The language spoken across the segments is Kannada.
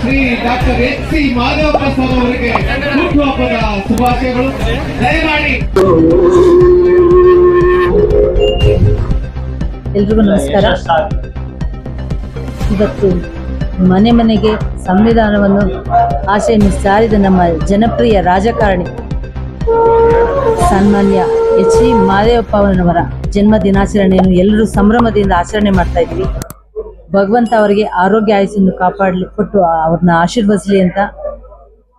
ಸಿ ಎಲ್ರಿಗೂ ನಮಸ್ಕಾರ. ಇವತ್ತು ಮನೆ ಮನೆಗೆ ಸಂವಿಧಾನವನ್ನು ಆಶೆಯನ್ನು ಸಾರಿದ ನಮ್ಮ ಜನಪ್ರಿಯ ರಾಜಕಾರಣಿ ಸನ್ಮಾನ್ಯ ಎಚ್ ಡಿ ಮಾದೇವಪ್ಪ ಅವರವರ ಜನ್ಮ ದಿನಾಚರಣೆಯನ್ನು ಎಲ್ಲರೂ ಸಂಭ್ರಮದಿಂದ ಆಚರಣೆ ಮಾಡ್ತಾ ಇದ್ವಿ. ಭಗವಂತ ಅವರಿಗೆ ಆರೋಗ್ಯ ಆಯಸ್ಸನ್ನು ಕಾಪಾಡಲಿ, ಕೊಟ್ಟು ಅವ್ರನ್ನ ಆಶೀರ್ವದಿಸಲಿ ಅಂತ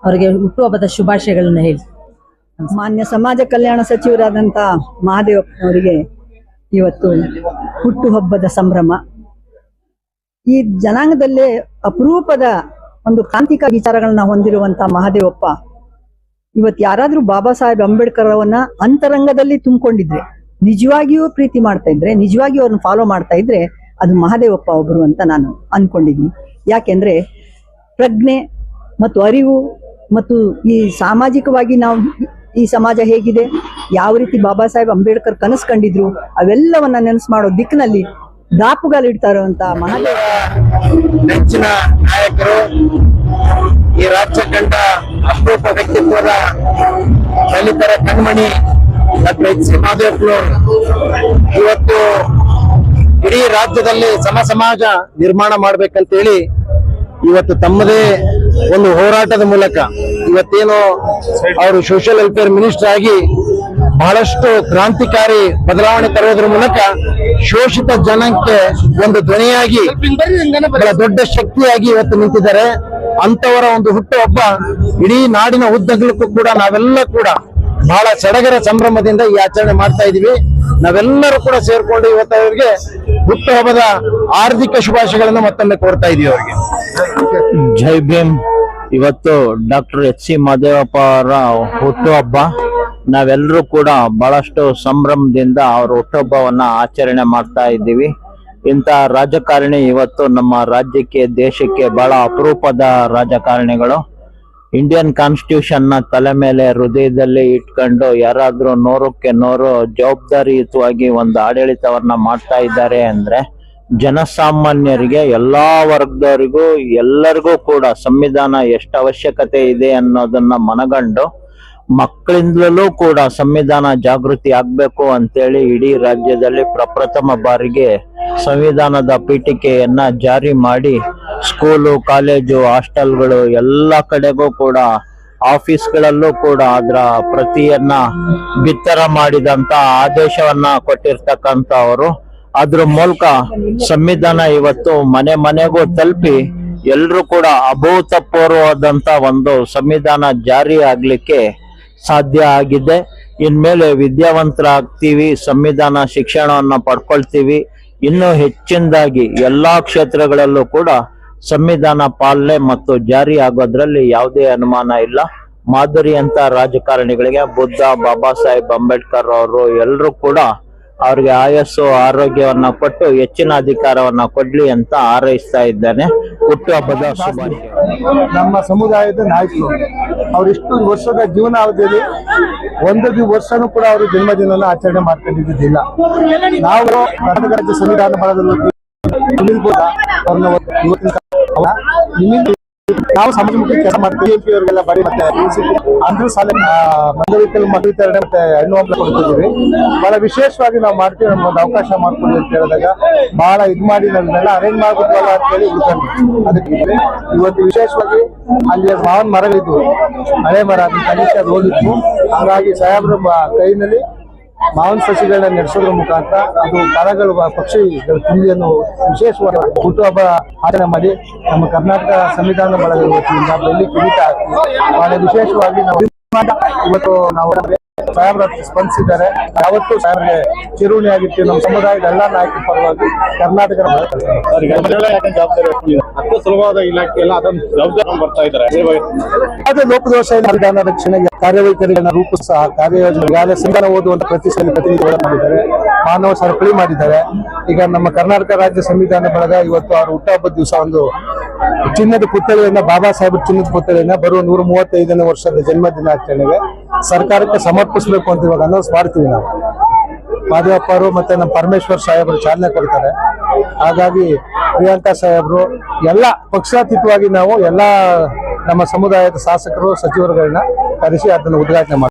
ಅವರಿಗೆ ಹುಟ್ಟುಹಬ್ಬದ ಶುಭಾಶಯಗಳನ್ನು ಹೇಳಿ. ಮಾನ್ಯ ಸಮಾಜ ಕಲ್ಯಾಣ ಸಚಿವರಾದಂತಹ ಮಹಾದೇವ ಅವರಿಗೆ ಇವತ್ತು ಹುಟ್ಟುಹಬ್ಬದ ಸಂಭ್ರಮ. ಈ ಜನಾಂಗದಲ್ಲೇ ಅಪರೂಪದ ಒಂದು ಕ್ರಾಂತಿಕ ವಿಚಾರಗಳನ್ನ ಹೊಂದಿರುವಂತ ಮಹಾದೇವಪ್ಪ ಇವತ್ತು ಯಾರಾದ್ರೂ ಬಾಬಾ ಸಾಹೇಬ್ ಅಂಬೇಡ್ಕರ್ ಅವನ್ನ ಅಂತರಂಗದಲ್ಲಿ ತುಂಬಿಕೊಂಡಿದ್ರೆ, ನಿಜವಾಗಿಯೂ ಪ್ರೀತಿ ಮಾಡ್ತಾ ಇದ್ರೆ, ನಿಜವಾಗಿಯೂ ಅವ್ರನ್ನ ಫಾಲೋ ಮಾಡ್ತಾ ಇದ್ರೆ ಅದು ಮಹಾದೇವಪ್ಪ ಒಬ್ಬರು ಅಂತ ನಾನು ಅನ್ಕೊಂಡಿದ್ದೀನಿ. ಯಾಕೆಂದ್ರೆ ಪ್ರಜ್ಞೆ ಮತ್ತು ಅರಿವು ಮತ್ತು ಈ ಸಾಮಾಜಿಕವಾಗಿ ನಾವು ಈ ಸಮಾಜ ಹೇಗಿದೆ, ಯಾವ ರೀತಿ ಬಾಬಾ ಸಾಹೇಬ್ ಅಂಬೇಡ್ಕರ್ ಕನಸು ಕಂಡಿದ್ರು, ಅವೆಲ್ಲವನ್ನ ನೆನಸು ಮಾಡೋ ದಿಕ್ಕಿನಲ್ಲಿ ಅಂತ ಮಹಾದೇವ. ನೆಚ್ಚಿನ ನಾಯಕರು ಈ ರಾಜ್ಯ ಕಂಡ ಅಪರೂಪ ವ್ಯಕ್ತಿತ್ವದ ದಲಿತರ ಕಣ್ಮಣಿ ಮಾದೇವಪ್ಪನವರು ಇವತ್ತು ಇಡೀ ರಾಜ್ಯದಲ್ಲಿ ಸಮ ಸಮಾಜ ನಿರ್ಮಾಣ ಮಾಡ್ಬೇಕಂತೇಳಿ ಇವತ್ತು ತಮ್ಮದೇ ಒಂದು ಹೋರಾಟದ ಮೂಲಕ ಇವತ್ತೇನು ಅವರು ಸೋಷಿಯಲ್ ವೆಲ್ಫೇರ್ ಮಿನಿಸ್ಟರ್ ಆಗಿ ಬಹಳಷ್ಟು ಕ್ರಾಂತಿಕಾರಿ ಬದಲಾವಣೆ ತರೋದ್ರ ಮೂಲಕ ಶೋಷಿತ ಜನಕ್ಕೆ ಒಂದು ಧ್ವನಿಯಾಗಿ ಬಹಳ ದೊಡ್ಡ ಶಕ್ತಿಯಾಗಿ ಇವತ್ತು ನಿಂತಿದ್ದಾರೆ. ಅಂತವರ ಒಂದು ಹುಟ್ಟುಹಬ್ಬ ಇಡೀ ನಾಡಿನ ಉದ್ದಗಲಕ್ಕೂ ಕೂಡ ನಾವೆಲ್ಲ ಕೂಡ ಬಹಳ ಸಡಗರ ಸಂಭ್ರಮದಿಂದ ಈ ಆಚರಣೆ ಮಾಡ್ತಾ ಇದೀವಿ. ನಾವೆಲ್ಲರೂ ಕೂಡ ಸೇರ್ಕೊಂಡು ಇವತ್ತು ಅವರಿಗೆ ಹುಟ್ಟುಹಬ್ಬದ ಆರ್ಥಿಕ ಶುಭಾಶಯಗಳನ್ನು ಮತ್ತೊಮ್ಮೆ ಕೋರ್ತಾ ಇದೀವಿ ಅವರಿಗೆ. ಜೈ ಭೀಮ್. ಇವತ್ತು ಡಾಕ್ಟರ್ ಎಚ್ ಸಿ ಮಹದೇವಪ್ಪ ಅವರ ಹುಟ್ಟುಹಬ್ಬ ನಾವೆಲ್ಲರೂ ಕೂಡ ಬಹಳಷ್ಟು ಸಂಭ್ರಮದಿಂದ ಅವ್ರ ಹುಟ್ಟುಹಬ್ಬವನ್ನ ಆಚರಣೆ ಮಾಡ್ತಾ ಇದ್ದೀವಿ. ಇಂಥ ರಾಜಕಾರಣಿ ಇವತ್ತು ನಮ್ಮ ರಾಜ್ಯಕ್ಕೆ, ದೇಶಕ್ಕೆ ಬಹಳ ಅಪರೂಪದ ರಾಜಕಾರಣಿಗಳು. ಇಂಡಿಯನ್ ಕಾನ್ಸ್ಟಿಟ್ಯೂಷನ್ನ ತಲೆ ಮೇಲೆ ಹೃದಯದಲ್ಲಿ ಇಟ್ಕೊಂಡು ಯಾರಾದ್ರೂ ನೂರಕ್ಕೆ ನೂರು ಜವಾಬ್ದಾರಿಯುತವಾಗಿ ಒಂದು ಆಡಳಿತವನ್ನ ಮಾಡ್ತಾ ಇದ್ದಾರೆ ಅಂದ್ರೆ ಜನಸಾಮಾನ್ಯರಿಗೆ ಎಲ್ಲಾ ವರ್ಗದವರಿಗೂ ಎಲ್ಲರಿಗೂ ಕೂಡ ಸಂವಿಧಾನ ಎಷ್ಟು ಅವಶ್ಯಕತೆ ಇದೆ ಅನ್ನೋದನ್ನ ಮನಗಂಡು ಮಕ್ಕಳಿಂದಲೂ ಕೂಡ ಸಂವಿಧಾನ ಜಾಗೃತಿ ಆಗ್ಬೇಕು ಅಂತೇಳಿ ಇಡೀ ರಾಜ್ಯದಲ್ಲಿ ಪ್ರಪ್ರಥಮ ಬಾರಿಗೆ ಸಂವಿಧಾನದ ಪೀಠಿಕೆಯನ್ನ ಜಾರಿ ಮಾಡಿ ಸ್ಕೂಲು ಕಾಲೇಜು ಹಾಸ್ಟೆಲ್ಗಳು ಎಲ್ಲ ಕಡೆಗೂ ಕೂಡ ಆಫೀಸ್ಗಳಲ್ಲೂ ಕೂಡ ಅದರ ಪ್ರತಿಯನ್ನ ಬಿತ್ತರ ಮಾಡಿದಂತ ಆದೇಶವನ್ನ ಕೊಟ್ಟಿರ್ತಕ್ಕಂಥವರು. ಅದ್ರ ಮೂಲಕ ಸಂವಿಧಾನ ಇವತ್ತು ಮನೆ ಮನೆಗೂ ತಲುಪಿ ಎಲ್ಲರೂ ಕೂಡ ಅಭೂತಪೂರ್ವವಾದಂತ ಒಂದು ಸಂವಿಧಾನ ಜಾರಿ ಆಗ್ಲಿಕ್ಕೆ ಸಾಧ್ಯ ಆಗಿದೆ. ಇನ್ಮೇಲೆ ವಿದ್ಯಾವಂತರಾಗ್ತೀವಿ, ಸಂವಿಧಾನ ಶಿಕ್ಷಣವನ್ನ ಪಡ್ಕೊಳ್ತೀವಿ. ಇನ್ನೂ ಹೆಚ್ಚಿನದಾಗಿ ಎಲ್ಲಾ ಕ್ಷೇತ್ರಗಳಲ್ಲೂ ಕೂಡ ಸಂವಿಧಾನ ಪಾಲನೆ ಮತ್ತು ಜಾರಿ ಆಗೋದ್ರಲ್ಲಿ ಯಾವುದೇ ಅನುಮಾನ ಇಲ್ಲ. ಮಾದರಿ ಅಂತ ರಾಜಕಾರಣಿಗಳಿಗೆ ಬುದ್ಧ, ಬಾಬಾ ಸಾಹೇಬ್ ಅಂಬೇಡ್ಕರ್ ಅವರು ಎಲ್ಲರೂ ಕೂಡ ಅವ್ರಿಗೆ ಆಯಸ್ಸು, ಆರೋಗ್ಯವನ್ನ ಕೊಟ್ಟು ಹೆಚ್ಚಿನ ಅಧಿಕಾರವನ್ನ ಕೊಡ್ಲಿ ಅಂತ ಆರೈಸ್ತಾ ಇದ್ದಾನೆ. ಹುಟ್ಟುಹಬ್ಬದ ನಮ್ಮ ಸಮುದಾಯದ ನಾಯಕರು ಅವರಿಷ್ಟು ವರ್ಷದ ಜೀವನಾವಧಿಯಲ್ಲಿ ಒಂದು ದಿ- ವರ್ಷನೂ ಕೂಡ ಅವರು ಜನ್ಮದಿನ ಆಚರಣೆ ಮಾಡ್ಕೊಂಡಿದ್ದಿಲ್ಲ ನಾವು ಕರ್ನಾಟಕ ರಾಜ್ಯ ಸಂವಿಧಾನ ಬಲದಲ್ಲಿ ನಿಮ್ಮಿಂದ ನಾವು ಸಮಾಜಮುಖಿ ಕೆಲಸ ಮಾಡ್ತೀವಿ ಪಿ ಅವರಿಗೆಲ್ಲ ಬರೀ ಮತ್ತೆ ಅಂದ್ರ ಸಾಲ ಮಕ್ಕಳ ವಿತರಣೆ ಮತ್ತೆ ಹೆಣ್ಣು ಹಂಪಲ ಕೊಡ್ತಿದ್ದೀವಿ. ಬಹಳ ವಿಶೇಷವಾಗಿ ನಾವು ಮಾಡ್ತೀವಿ, ನಮ್ಗೊಂದು ಅವಕಾಶ ಮಾಡ್ಕೊಂಡು ಅಂತ ಹೇಳಿದಾಗ ಬಹಳ ಇದು ಮಾಡಿ ನಮ್ಮನ್ನೆಲ್ಲ ಅರೇಂಜ್ ಮಾಡ್ಬಿಟ್ವಲ್ಲ ಅಂತ ಹೇಳಿ ಉಳ್ಕೊಂಡು ಅದಕ್ಕೆ ಇವತ್ತು ವಿಶೇಷವಾಗಿ ಅಲ್ಲಿ ಮಾವನ್ ಮರಗಳಿದ್ವು. ಹಳೆ ಮರ ಅದನ್ನ ಕನಿಷ್ಠ ಅದು ಹೋಗಿತ್ತು ಹಾಗಾಗಿ ಸಾಹೇಬ್ರ ಕೈನಲ್ಲಿ ಮಾವಿನ ಸಸಿಗಳನ್ನ ನಡೆಸೋದ್ರ ಮುಖಾಂತರ ಅದು ಮರಗಳು ಪಕ್ಷಿಗಳ ತುಂಬಿಯನ್ನು ವಿಶೇಷವಾಗಿ ಹುಟ್ಟುಹಬ್ಬ ಆಚರಣೆ ಮಾಡಿ ನಮ್ಮ ಕರ್ನಾಟಕ ಸಂವಿಧಾನ ಬಳಗದ ವತಿಯಿಂದ ಬೆಳ್ಳಿ ಕಿರೀಟ ಹಾಕಿ ವಿಶೇಷವಾಗಿ ನಾವು ಇವತ್ತು ನಾವು ಸಾಹೇಬ್ರ ಸ್ಪಂದಿಸಿದ್ದಾರೆ ಯಾವತ್ತೂ ಸಾರಿಗೆ ಚಿರುಣಿ ಆಗಿತ್ತು ನಮ್ಮ ಸಮುದಾಯದ ಎಲ್ಲ ನಾಯಕರ ಪರವಾಗಿ ಕರ್ನಾಟಕ ಅಷ್ಟು ಸುಲಭವಾದ ಇಲಾಖೆ ಎಲ್ಲ ಅದನ್ನು ಜವಾಬ್ದಾರಿ ಬರ್ತಾ ಇದ್ದಾರೆ ಅದೇ ಲೋಪದೋಷ ರಕ್ಷಣೆಗೆ ಕಾರ್ಯವೈಖರಿಗಳನ್ನ ರೂಪಿಸ ಕಾರ್ಯಯೋಜನೆ ಸಂವಿಧಾನ ಓದುವಂತ ಪ್ರತಿಷ್ಠೆಯಲ್ಲಿ ಪ್ರತಿನಿಧಿಗಳು ಮಾಡಿದ್ದಾರೆ ಮಾನವ ಸರಪಳಿ ಮಾಡಿದ್ದಾರೆ ಈಗ ನಮ್ಮ ಕರ್ನಾಟಕ ರಾಜ್ಯ ಸಂವಿಧಾನ ಬಳಗ ಇವತ್ತು ಅವರ ಹುಟ್ಟಹಬ್ಬದ ದಿವಸ ಒಂದು ಚಿನ್ನದ ಪುತ್ಥಳಿಯನ್ನ ಬಾಬಾ ಸಾಹೇಬ್ ಚಿನ್ನದ ಪುತ್ಥಳಿಯನ್ನ ಬರುವ ನೂರ ಮೂವತ್ತೈದನೇ ವರ್ಷದ ಜನ್ಮ ದಿನಾಚರಣೆಗೆ ಸರ್ಕಾರಕ್ಕೆ ಸಮರ್ಪಿಸಬೇಕು ಅಂತ ಇವಾಗ ಅನೌನ್ಸ್ ಮಾಡ್ತೀವಿ ನಾವು. ಮಾದೇವಪ್ಪ ಅವರು ಮತ್ತೆ ನಮ್ಮ ಪರಮೇಶ್ವರ್ ಸಾಹೇಬರು ಚಾಲನೆ ಕೊಡ್ತಾರೆ. ಹಾಗಾಗಿ ಪ್ರಿಯಾಂಕಾ ಸಾಹೇಬರು ಎಲ್ಲ ಪಕ್ಷಾತೀತವಾಗಿ ನಾವು ಎಲ್ಲ ನಮ್ಮ ಸಮುದಾಯದ ಶಾಸಕರು, ಸಚಿವರುಗಳನ್ನ ಕರೆಸಿ ಅದನ್ನು ಉದ್ಘಾಟನೆ ಮಾಡ್ತೀವಿ.